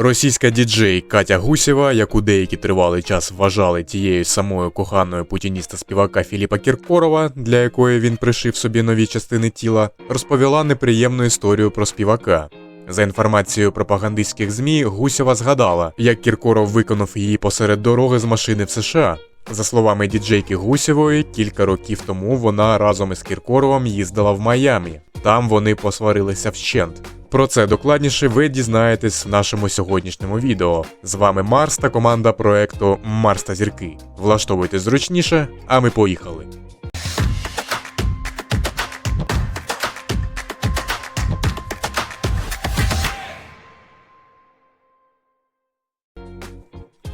Російська діджей Катя Гусєва, яку деякий тривалий час вважали тією самою коханою путініста співака Філіпа Кіркорова, для якої він пришив собі нові частини тіла, розповіла неприємну історію про співака. За інформацією пропагандистських ЗМІ, Гусєва згадала, як Кіркоров виконав її посеред дороги з машини в США. За словами діджейки Гусєвої, кілька років тому вона разом із Кіркоровим їздила в Майамі. Там вони посварилися вщент. Про це докладніше ви дізнаєтесь в нашому сьогоднішньому відео. З вами Марс та команда проекту Марс та зірки. Влаштовуйте зручніше, а ми поїхали.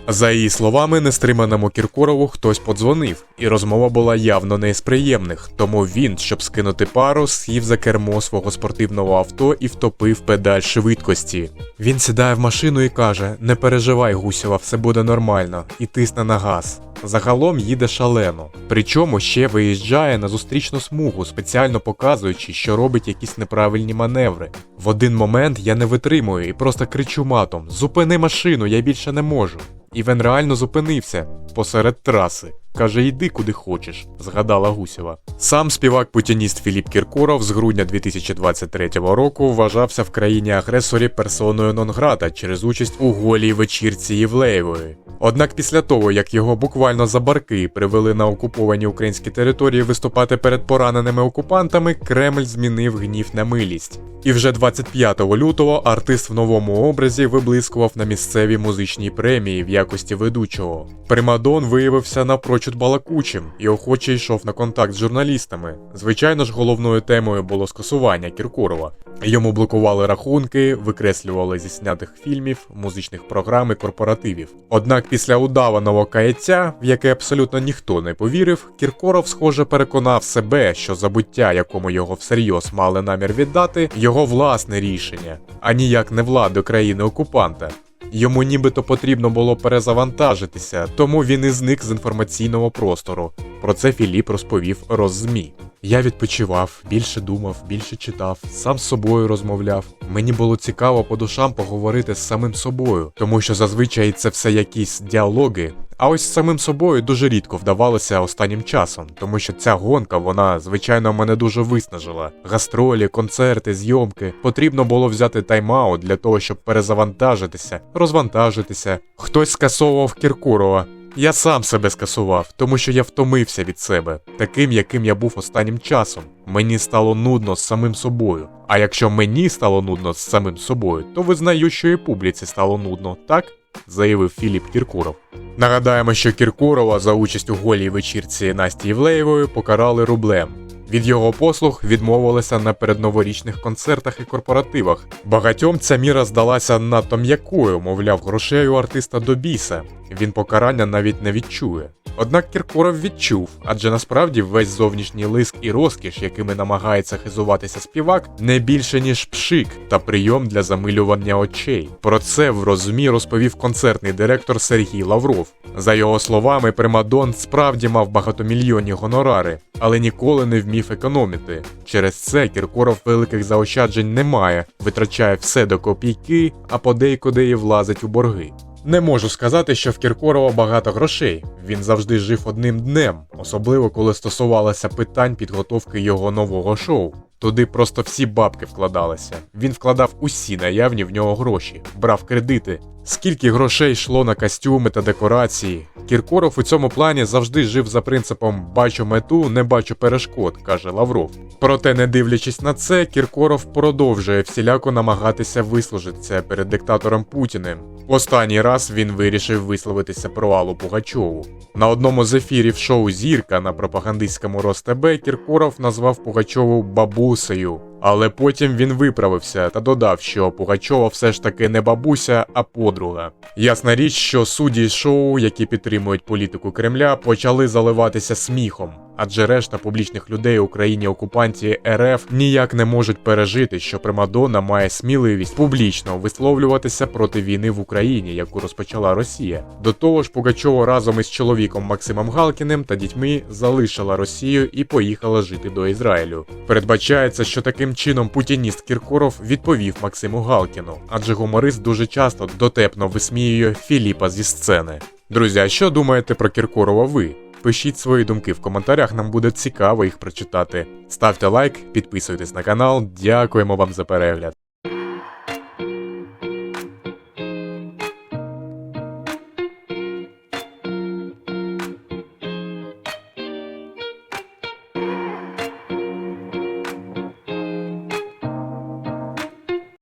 За її словами, нестриманому Кіркорову хтось подзвонив, і розмова була явно не з приємних, тому він, щоб скинути пару, сів за кермо свого спортивного авто і втопив педаль швидкості. Він сідає в машину і каже: Не переживай, Гусєва, все буде нормально, і тисне на газ. Загалом їде шалено. Причому ще виїжджає на зустрічну смугу, спеціально показуючи, що робить якісь неправильні маневри. В один момент я не витримую і просто кричу матом: Зупини машину, я більше не можу. І він реально зупинився посеред траси. Каже, йди куди хочеш, згадала Гусєва. Сам співак-путініст Філіп Кіркоров з грудня 2023 року вважався в країні агресорі персоною нон-грата через участь у голій вечірці Євлеєвої. Однак після того, як його буквально за барки привели на окуповані українські території виступати перед пораненими окупантами, Кремль змінив гнів на милість. І вже 25 лютого артист в новому образі виблискував на місцевій музичній премії в якості ведучого. Примадон виявився напрочуд балакучим і охоче йшов на контакт з журналістами. Звичайно ж, головною темою було скасування Кіркорова. Йому блокували рахунки, викреслювали зі снятих фільмів, музичних програм і корпоративів. Однак після удаваного каяття, в яке абсолютно ніхто не повірив, Кіркоров, схоже, переконав себе, що забуття, якому його всерйоз мали намір віддати, його власне рішення, а ніяк не влади країни окупанта. Йому нібито потрібно було перезавантажитися, тому він і зник з інформаційного простору. Про це Філіп розповів Роззмі. Я відпочивав, більше думав, більше читав, сам з собою розмовляв. Мені було цікаво по душам поговорити з самим собою, тому що зазвичай це все якісь діалоги. А ось самим собою дуже рідко вдавалося останнім часом, тому що ця гонка, вона, звичайно, мене дуже виснажила. Гастролі, концерти, зйомки. Потрібно було взяти тайм-аут для того, щоб перезавантажитися, розвантажитися. Хтось скасовував Кіркорова. Я сам себе скасував, тому що я втомився від себе, таким, яким я був останнім часом. Мені стало нудно з самим собою. А якщо мені стало нудно з самим собою, то визнаю, що і публіці стало нудно, так? Заявив Філіп Кіркуров. Нагадаємо, що Кіркурова за участь у голій вечірці Насті Євлеєвої покарали рублем. Від його послуг відмовилися на передноворічних концертах і корпоративах. Багатьом ця міра здалася надто м'якою, мовляв, грошей у артиста до біса. Він покарання навіть не відчує. Однак Кіркоров відчув, адже насправді весь зовнішній лиск і розкіш, якими намагається хизуватися співак, не більше ніж пшик та прийом для замилювання очей. Про це в розумі розповів концертний директор Сергій Лавров. За його словами, Примадон справді мав багатомільйонні гонорари, але ніколи не вмів економити. Через це Кіркоров великих заощаджень не має, витрачає все до копійки, а подейкуди і влазить у борги. Не можу сказати, що в Кіркорова багато грошей. Він завжди жив одним днем, особливо коли стосувалося питань підготовки його нового шоу. Туди просто всі бабки вкладалися. Він вкладав усі наявні в нього гроші, брав кредити. Скільки грошей йшло на костюми та декорації. Кіркоров у цьому плані завжди жив за принципом бачу мету, не бачу перешкод, каже Лавров. Проте, не дивлячись на це, Кіркоров продовжує всіляко намагатися вислужитися перед диктатором Путіним. Останній раз він вирішив висловитися про Аллу Пугачову. На одному з ефірів шоу Зірка на пропагандистському РосТБ Кіркоров назвав Пугачову бабусею. Але потім він виправився та додав, що Пугачова все ж таки не бабуся, а подруга. Ясна річ, що судді шоу, які підтримують політику Кремля, почали заливатися сміхом. Адже решта публічних людей у країні окупанті РФ ніяк не можуть пережити, що Примадонна має сміливість публічно висловлюватися проти війни в Україні, яку розпочала Росія. До того ж, Пугачова разом із чоловіком Максимом Галкіним та дітьми залишила Росію і поїхала жити до Ізраїлю. Передбачається, що таким чином путініст Кіркоров відповів Максиму Галкіну, адже гуморист дуже часто дотепно висміює Філіпа зі сцени. Друзі, а що думаєте про Кіркорова ви? Пишіть свої думки в коментарях, нам буде цікаво їх прочитати. Ставте лайк, підписуйтесь на канал, дякуємо вам за перегляд.